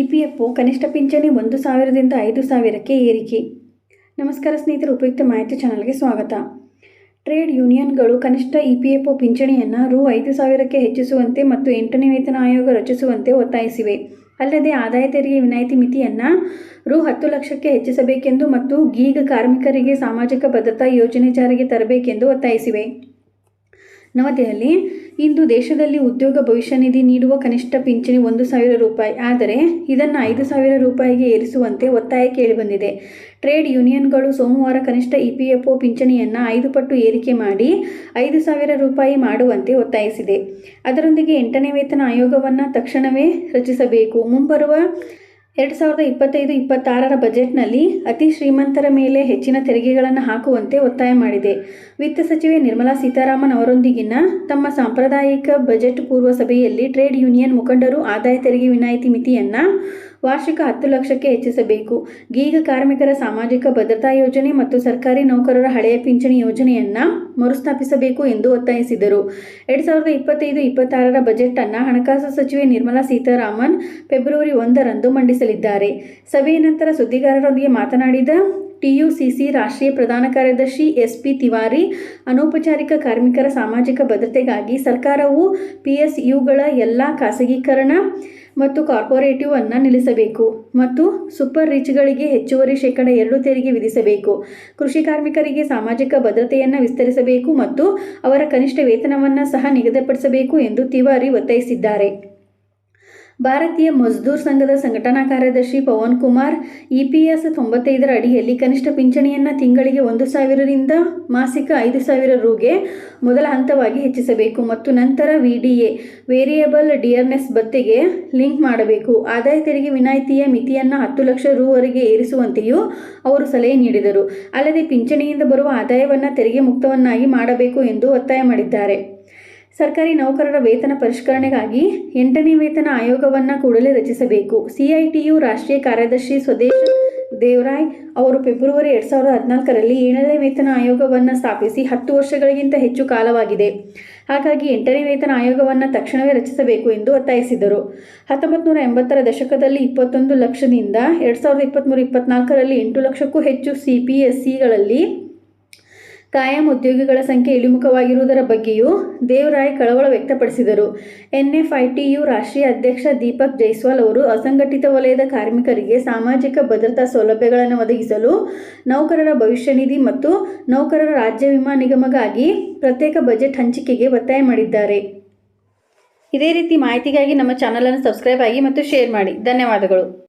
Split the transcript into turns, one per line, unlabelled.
EPFO ಕನಿಷ್ಠ ಪಿಂಚಣಿ ಒಂದು ಸಾವಿರದಿಂದ ಐದು ಸಾವಿರಕ್ಕೆ ಏರಿಕೆ. ನಮಸ್ಕಾರ ಸ್ನೇಹಿತರು, ಉಪಯುಕ್ತ ಮಾಹಿತಿ ಚಾನಲ್ಗೆ ಸ್ವಾಗತ. ಟ್ರೇಡ್ ಯೂನಿಯನ್ಗಳು ಕನಿಷ್ಠ ಇಪಿಎಫ್ಒ ಪಿಂಚಣಿಯನ್ನು ರು ಐದು ಸಾವಿರಕ್ಕೆ ಹೆಚ್ಚಿಸುವಂತೆ ಮತ್ತು ಎಂಟನೇ ವೇತನ ಆಯೋಗ ರಚಿಸುವಂತೆ ಒತ್ತಾಯಿಸಿವೆ. ಅಲ್ಲದೆ ಆದಾಯ ತೆರಿಗೆ ವಿನಾಯಿತಿ ಮಿತಿಯನ್ನು ರು ಹತ್ತು ಲಕ್ಷಕ್ಕೆ ಹೆಚ್ಚಿಸಬೇಕೆಂದು ಮತ್ತು ಗೀಗ ಕಾರ್ಮಿಕರಿಗೆ ಸಾಮಾಜಿಕ ಭದ್ರತಾ ಯೋಜನೆ ಜಾರಿಗೆ ತರಬೇಕೆಂದು ಒತ್ತಾಯಿಸಿವೆ. ನವದೆಹಲಿ. ಇಂದು ದೇಶದಲ್ಲಿ ಉದ್ಯೋಗ ಭವಿಷ್ಯ ನಿಧಿ ನೀಡುವ ಕನಿಷ್ಠ ಪಿಂಚಣಿ ಒಂದು ಸಾವಿರ ರೂಪಾಯಿ. ಆದರೆ ಇದನ್ನು ಐದು ಸಾವಿರ ರೂಪಾಯಿಗೆ ಏರಿಸುವಂತೆ ಒತ್ತಾಯ ಕೇಳಿಬಂದಿದೆ. ಟ್ರೇಡ್ ಯೂನಿಯನ್ಗಳು ಸೋಮವಾರ ಕನಿಷ್ಠ ಇಪಿಎಫ್ಒ ಪಿಂಚಣಿಯನ್ನು ಐದು ಪಟ್ಟು ಏರಿಕೆ ಮಾಡಿ ಐದು ಸಾವಿರ ರೂಪಾಯಿ ಮಾಡುವಂತೆ ಒತ್ತಾಯಿಸಿದೆ. ಅದರೊಂದಿಗೆ ಎಂಟನೇ ವೇತನ ಆಯೋಗವನ್ನು ತಕ್ಷಣವೇ ರಚಿಸಬೇಕು. ಮುಂಬರುವ ಎರಡು ಸಾವಿರದ ಇಪ್ಪತ್ತೈದು, ಇಪ್ಪತ್ತಾರರ ಬಜೆಟ್ನಲ್ಲಿ ಅತಿ ಶ್ರೀಮಂತರ ಮೇಲೆ ಹೆಚ್ಚಿನ ತೆರಿಗೆಗಳನ್ನು ಹಾಕುವಂತೆ ಒತ್ತಾಯ ಮಾಡಿದೆ. ವಿತ್ತ ಸಚಿವೆ ನಿರ್ಮಲಾ ಸೀತಾರಾಮನ್ ಅವರೊಂದಿಗಿನ ತಮ್ಮ ಸಾಂಪ್ರದಾಯಿಕ ಬಜೆಟ್ ಪೂರ್ವ ಸಭೆಯಲ್ಲಿ ಟ್ರೇಡ್ ಯೂನಿಯನ್ ಮುಖಂಡರು ಆದಾಯ ತೆರಿಗೆ ವಿನಾಯಿತಿ ಮಿತಿಯನ್ನು ವಾರ್ಷಿಕ ಹತ್ತು ಲಕ್ಷಕ್ಕೆ ಹೆಚ್ಚಿಸಬೇಕು. ಗೀಗ ಕಾರ್ಮಿಕರ ಸಾಮಾಜಿಕ ಭದ್ರತಾ ಯೋಜನೆ ಮತ್ತು ಸರ್ಕಾರಿ ನೌಕರರ ಹಳೆಯ ಪಿಂಚಣಿ ಯೋಜನೆಯನ್ನು ಮರುಸ್ಥಾಪಿಸಬೇಕು ಎಂದು ಒತ್ತಾಯಿಸಿದರು. ಎರಡು ಸಾವಿರದ ಇಪ್ಪತ್ತೈದು ಇಪ್ಪತ್ತಾರರ ಬಜೆಟನ್ನು ಹಣಕಾಸು ಸಚಿವೆ ನಿರ್ಮಲಾ ಸೀತಾರಾಮನ್ ಫೆಬ್ರವರಿ ಒಂದರಂದು ಮಂಡಿಸಲಿದ್ದಾರೆ. ಸಭೆಯ ನಂತರ ಸುದ್ದಿಗಾರರೊಂದಿಗೆ ಮಾತನಾಡಿದ ಟಿಯುಸಿಸಿ ರಾಷ್ಟ್ರೀಯ ಪ್ರಧಾನ ಕಾರ್ಯದರ್ಶಿ ಎಸ್ ಪಿ ತಿವಾರಿ ಅನೌಪಚಾರಿಕ ಕಾರ್ಮಿಕರ ಸಾಮಾಜಿಕ ಭದ್ರತೆಗಾಗಿ ಸರ್ಕಾರವು ಪಿಎಸ್ಯುಗಳ ಎಲ್ಲ ಖಾಸಗೀಕರಣ ಮತ್ತು ಕಾರ್ಪೊರೇಟಿವ್ ಅನ್ನು ನಿಲ್ಲಿಸಬೇಕು ಮತ್ತು ಸೂಪರ್ ರಿಚ್ಗಳಿಗೆ ಹೆಚ್ಚುವರಿ ಶೇಕಡ ಎರಡು ತೆರಿಗೆ ವಿಧಿಸಬೇಕು. ಕೃಷಿ ಕಾರ್ಮಿಕರಿಗೆ ಸಾಮಾಜಿಕ ಭದ್ರತೆಯನ್ನು ವಿಸ್ತರಿಸಬೇಕು ಮತ್ತು ಅವರ ಕನಿಷ್ಠ ವೇತನವನ್ನು ಸಹ ನಿಗದಿಪಡಿಸಬೇಕು ಎಂದು ತಿವಾರಿ ಒತ್ತಾಯಿಸಿದ್ದಾರೆ. ಭಾರತೀಯ ಮಜ್ದೂರ್ ಸಂಘದ ಸಂಘಟನಾ ಕಾರ್ಯದರ್ಶಿ ಪವನ್ ಕುಮಾರ್, ಇಪಿಎಸ್ ತೊಂಬತ್ತೈದರ ಅಡಿಯಲ್ಲಿ ಕನಿಷ್ಠ ಪಿಂಚಣಿಯನ್ನು ತಿಂಗಳಿಗೆ ಒಂದು ಸಾವಿರದಿಂದ ಮಾಸಿಕ ಐದು ಸಾವಿರ ರೂಗೆ ಮೊದಲ ಹಂತವಾಗಿ ಹೆಚ್ಚಿಸಬೇಕು ಮತ್ತು ನಂತರ ವಿಡಿಎ, ವೇರಿಯಬಲ್ ಡಿಯರ್ನೆಸ್ ಭತ್ತೆಗೆ ಲಿಂಕ್ ಮಾಡಬೇಕು. ಆದಾಯ ತೆರಿಗೆ ವಿನಾಯಿತಿಯ ಮಿತಿಯನ್ನು ಹತ್ತು ಲಕ್ಷ ರೂವರೆಗೆ ಏರಿಸುವಂತೆಯೂ ಅವರು ಸಲಹೆ ನೀಡಿದರು. ಅಲ್ಲದೆ ಪಿಂಚಣಿಯಿಂದ ಬರುವ ಆದಾಯವನ್ನು ತೆರಿಗೆ ಮುಕ್ತವನ್ನಾಗಿ ಮಾಡಬೇಕು ಎಂದು ಒತ್ತಾಯ ಮಾಡಿದ್ದಾರೆ. ಸರ್ಕಾರಿ ನೌಕರರ ವೇತನ ಪರಿಷ್ಕರಣೆಗಾಗಿ ಎಂಟನೇ ವೇತನ ಆಯೋಗವನ್ನು ಕೂಡಲೇ ರಚಿಸಬೇಕು. ಸಿಐಟಿಯು ರಾಷ್ಟ್ರೀಯ ಕಾರ್ಯದರ್ಶಿ ಸ್ವದೇಶ್ ದೇವರಾಯ್ ಅವರು ಫೆಬ್ರವರಿ ಎರಡು ಸಾವಿರದ ಹದಿನಾಲ್ಕರಲ್ಲಿ ಏಳನೇ ವೇತನ ಆಯೋಗವನ್ನು ಸ್ಥಾಪಿಸಿ ಹತ್ತು ವರ್ಷಗಳಿಗಿಂತ ಹೆಚ್ಚು ಕಾಲವಾಗಿದೆ. ಹಾಗಾಗಿ ಎಂಟನೇ ವೇತನ ಆಯೋಗವನ್ನು ತಕ್ಷಣವೇ ರಚಿಸಬೇಕು ಎಂದು ಒತ್ತಾಯಿಸಿದರು. ಹತ್ತೊಂಬತ್ತು ನೂರ ಎಂಬತ್ತರ ದಶಕದಲ್ಲಿ ಇಪ್ಪತ್ತೊಂದು ಲಕ್ಷದಿಂದ ಎರಡು ಸಾವಿರದ ಇಪ್ಪತ್ತ್ಮೂರು ಇಪ್ಪತ್ನಾಲ್ಕರಲ್ಲಿ ಎಂಟು ಲಕ್ಷಕ್ಕೂ ಹೆಚ್ಚು ಸಿ ಪಿ ಎಸ್ ಸಿಗಳಲ್ಲಿ ಕಾಯಂ ಉದ್ಯೋಗಿಗಳ ಸಂಖ್ಯೆ ಇಳಿಮುಖವಾಗಿರುವುದರ ಬಗ್ಗೆಯೂ ದೇವರಾಯ್ ಕಳವಳ ವ್ಯಕ್ತಪಡಿಸಿದರು. ಎನ್ಎಫ್ಐಟಿಯು ರಾಷ್ಟ್ರೀಯ ಅಧ್ಯಕ್ಷ ದೀಪಕ್ ಜೈಸ್ವಾಲ್ ಅವರು ಅಸಂಘಟಿತ ವಲಯದ ಕಾರ್ಮಿಕರಿಗೆ ಸಾಮಾಜಿಕ ಭದ್ರತಾ ಸೌಲಭ್ಯಗಳನ್ನು ಒದಗಿಸಲು ನೌಕರರ ಭವಿಷ್ಯ ನಿಧಿ ಮತ್ತು ನೌಕರರ ರಾಜ್ಯ ವಿಮಾ ನಿಗಮಗಾಗಿ ಪ್ರತ್ಯೇಕ ಬಜೆಟ್ ಹಂಚಿಕೆಗೆ ಒತ್ತಾಯ ಮಾಡಿದ್ದಾರೆ. ಇದೇ ರೀತಿ ಮಾಹಿತಿಗಾಗಿ ನಮ್ಮ ಚಾನಲನ್ನು ಸಬ್ಸ್ಕ್ರೈಬ್ ಆಗಿ ಮತ್ತು ಶೇರ್ ಮಾಡಿ. ಧನ್ಯವಾದಗಳು.